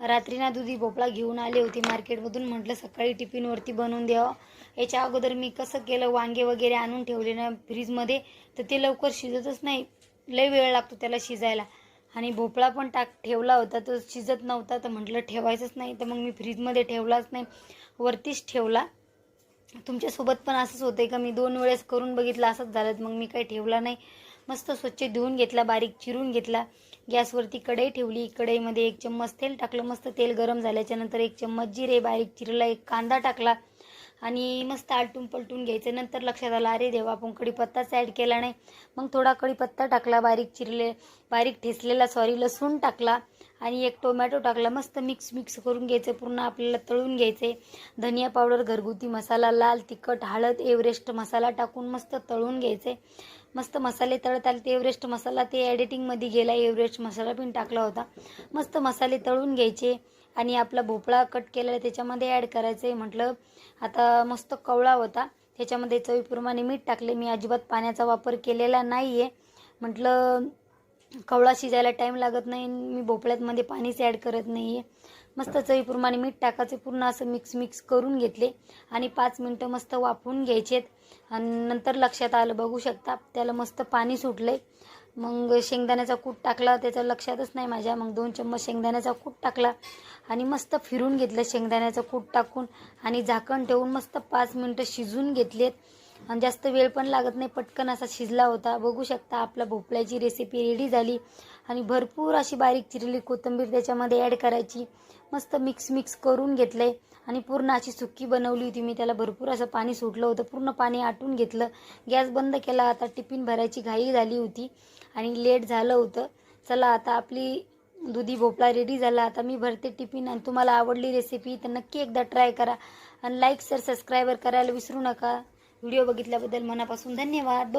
रात्री ना दुधी भोपळा घेऊन आले होते मार्केटमधून. म्हटलं सकाळी टिफिनवरती बनवून द्यावं. याच्या अगोदर मी कसं केलं वांगे वगैरे आणून ठेवले ना फ्रीजमध्ये तर ते लवकर शिजतच नाही. लय वेळ लागतो त्याला शिजायला. आणि भोपळा पण टाक ठेवला होता तो शिजत नव्हता तर म्हटलं ठेवायचंच नाही. तर मग मी फ्रीजमध्ये ठेवलाच नाही. वरतीच ठेवला. तुमच्यासोबत पण असंच होतं का? मी दोन वेळेस करून बघितलं असंच झालं. मग मी काही ठेवला नाही. मस्त स्वच्छ धुवून घेतला बारीक चिरून घेतला. गॅसवरती कढई ठेवली. कढईमध्ये एक चम्मच तेल टाकलं. मस्त तेल गरम झाल्याच्यानंतर एक चम्मच जिरे बारीक चिरला एक कांदा टाकला आणि मस्त आलटून पलटून घ्यायचं. नंतर लक्षात आलं अरे देवा आपण कढीपत्ताच ॲड केला नाही. मग थोडा कढीपत्ता टाकला बारीक चिरले बारीक ठेचलेला सॉरी लसूण टाकला. आणि एक टोमॅटो टाकला मस्त मिक्स मिक्स करून घ्यायचं पूर्ण आपल्याला तळून घ्यायचे. धनिया पावडर घरगुती मसाला लाल तिखट हळद एव्हरेस्ट मसाला टाकून मस्त तळून घ्यायचे. मस्त मसाले तळत आले ते एव्हरेस्ट मसाला ते एडिटिंगमध्ये गेला एव्हरेस्ट मसाला पण टाकला होता. मस्त मसाले तळून घ्यायचे आणि आपला भोपळा कट केलेला त्याच्यामध्ये ॲड करायचं आहे. म्हटलं आता मस्त कवळा होता. त्याच्यामध्ये चवीप्रमाणे मीठ टाकले. मी अजिबात पाण्याचा वापर केलेला नाही आहे म्हटलं कवळा शिजायला टाईम लागत नाही मी भोपळ्यातमध्ये पाणीच ॲड करत नाही आहे मस्त चवीप्रमाणे मीठ टाकायचे पूर्ण असं मिक्स मिक्स करून घेतले. आणि पाच मिनटं मस्त वाफवून घ्यायचेत. आणि नंतर लक्षात आलं बघू शकता त्याला मस्त पाणी सुटले मग शेंगदाण्याचा कूट टाकला त्याचं लक्षातच नाही माझ्या. मग दोन चम्मच शेंगदाण्याचा कूट टाकला. आणि मस्त फिरून घेतलं शेंगदाण्याचं कूट टाकून. आणि झाकण ठेवून मस्त पाच मिनटं शिजून घेतलेत. आणि जास्त वेळ पण लागत नाही पटकन असा शिजला होता. बघू शकता आपला भोपळ्याची रेसिपी रेडी झाली. आणि भरपूर अशी बारीक चिरलेली कोथिंबीर त्याच्यामध्ये ॲड करायची. मस्त मिक्स मिक्स करून घेतले आणि पूर्ण अशी सुक्की बनवली होती मी. त्याला भरपूर असं पाणी सुटलं होतं. पूर्ण पाणी आटून घेतलं. गॅस बंद केला. आता टिफिन भरायची घाई झाली होती. आणि लेट झालं होतं. चला आता आपली दुधी भोपळा रेडी झाला. आता मी भरते टिफिन आणि तुम्हाला आवडली रेसिपी तर नक्की एकदा ट्राय करा. आणि लाईक सर सबस्क्रायबर करायला विसरू नका. व्हिडिओ बघितल्याबद्दल मनापासून धन्यवाद.